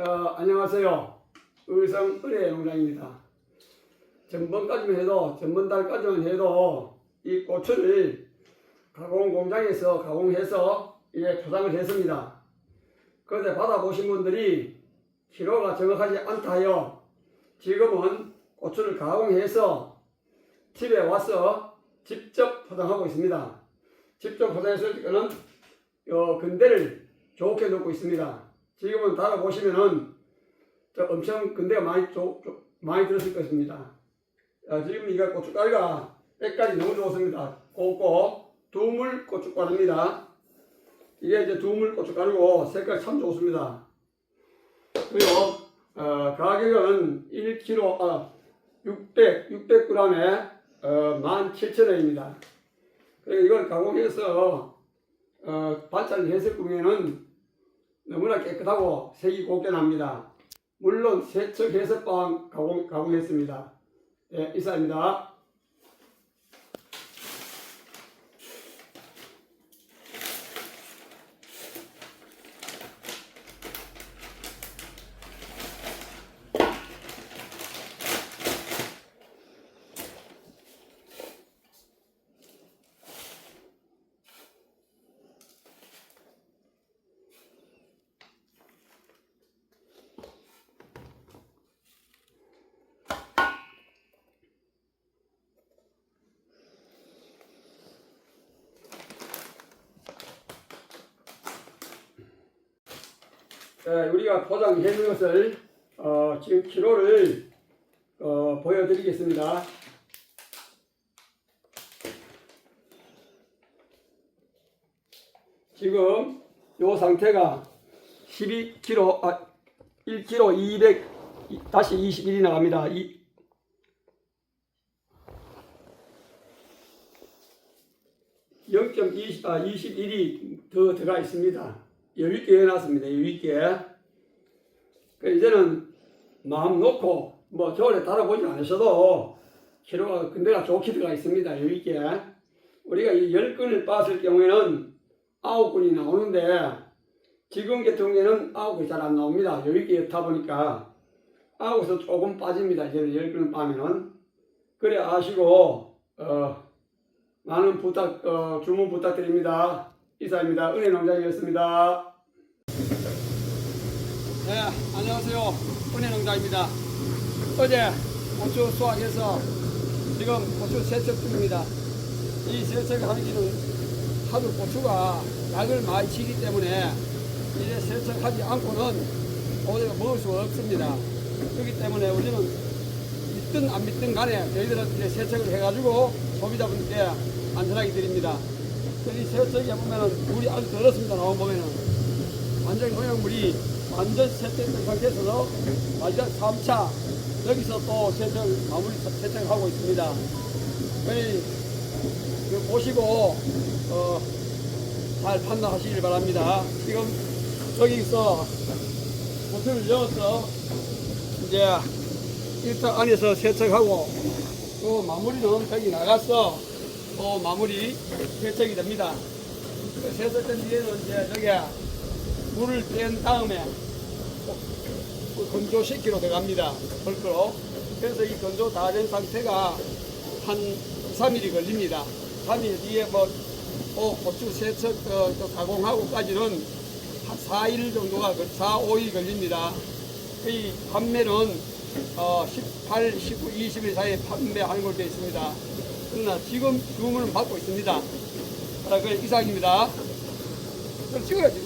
어, 안녕하세요. 의성 의뢰 농장입니다. 전번까지만 해도, 전번달까지만 해도 이 고추를 가공 공장에서 가공해서 이게 포장을 했습니다. 그런데 받아보신 분들이 키로가 정확하지 않다 하여 지금은 고추를 가공해서 집에 와서 직접 포장하고 있습니다. 직접 포장했을 때는 어, 근대를 좋게 놓고 있습니다. 지금은 달아보시면은 저 엄청 근대가 많이 조, 조- 많이 들었을 것입니다. 아, 지금 이거 고춧가루가 때까지 너무 좋습니다. 곱고 두물 고춧가루입니다. 이게 이제 두물 고춧가루고 색깔 참 좋습니다. 그리고 어, 가격은 1kg 아 600 600g에 어, 17,000원입니다. 그리고 이걸 가공해서 어, 반찬을 했을 경우에는 너무나 깨끗하고 색이 곱게 납니다. 물론 세척 해서 빵 가공, 가공했습니다. 예, 이사입니다. 예, 우리가 포장해 놓은 것을 어, 지금 키로를 어, 보여드리겠습니다. 지금 요 상태가 12kg, 아, 1kg 200, 이- 다시 21이 나갑니다. 이, (0.20) 아, 21이 더 들어가 있습니다. 여유 있게 해놨습니다. 여유 있게. 그 이제는 마음 놓고 뭐 겨울에 달아보지 않으셔도 키로가 근데가 좋게 들어가 있습니다. 여유 있게. 우리가 이 10근을 빻을 경우에는 9근이 나오는데 지금 경우에는 9근이 잘 안 나옵니다. 여유 있게 타 보니까 9에서 조금 빠집니다. 이제는 10근을 빠면은. 그래 아시고 어, 많은 부탁 어, 주문 부탁드립니다. 이사입니다. 은혜 농장이었습니다. 네, 안녕하세요. 은혜 농장입니다. 어제 고추 수확해서 지금 고추 세척 중입니다. 이 세척하기는 하도 고추가 약을 많이 치기 때문에 이제 세척하지 않고는 오늘 먹을 수가 없습니다. 그렇기 때문에 우리는 믿든 안 믿든 간에 저희들은 이제 세척을 해가지고 소비자분께 안전하게 드립니다. 이 세척에 보면은 물이 아주 더럽습니다. 나와 보면은 완전 농약물이 완전 세척된 상태에서 마지막 3차 여기서 또 세척 마무리 세척을 하고 있습니다. 이거 보시고 어, 잘 판단하시길 바랍니다. 지금 여기서 보트를 넣어서 이제 일단 안에서 세척하고 또 마무리는 저기 나가서 또 마무리 세척이 됩니다. 그 세척된 뒤에는 이제 저기 물을 뺀 다음에 또 건조시키러 들어갑니다. 벌크로. 그래서 이 건조 다 된 상태가 한 3일이 걸립니다. 3일 뒤에 뭐, 또 고추 세척 어, 또 가공하고까지는 한 4일 정도가, 걸- 4, 5일 걸립니다. 이 판매는 어, 18, 19, 20일 사이에 판매하는 걸로 되어 있습니다. 그러나 지금 주문은 받고 있습니다. 아, 그 이상입니다. 찍어야지.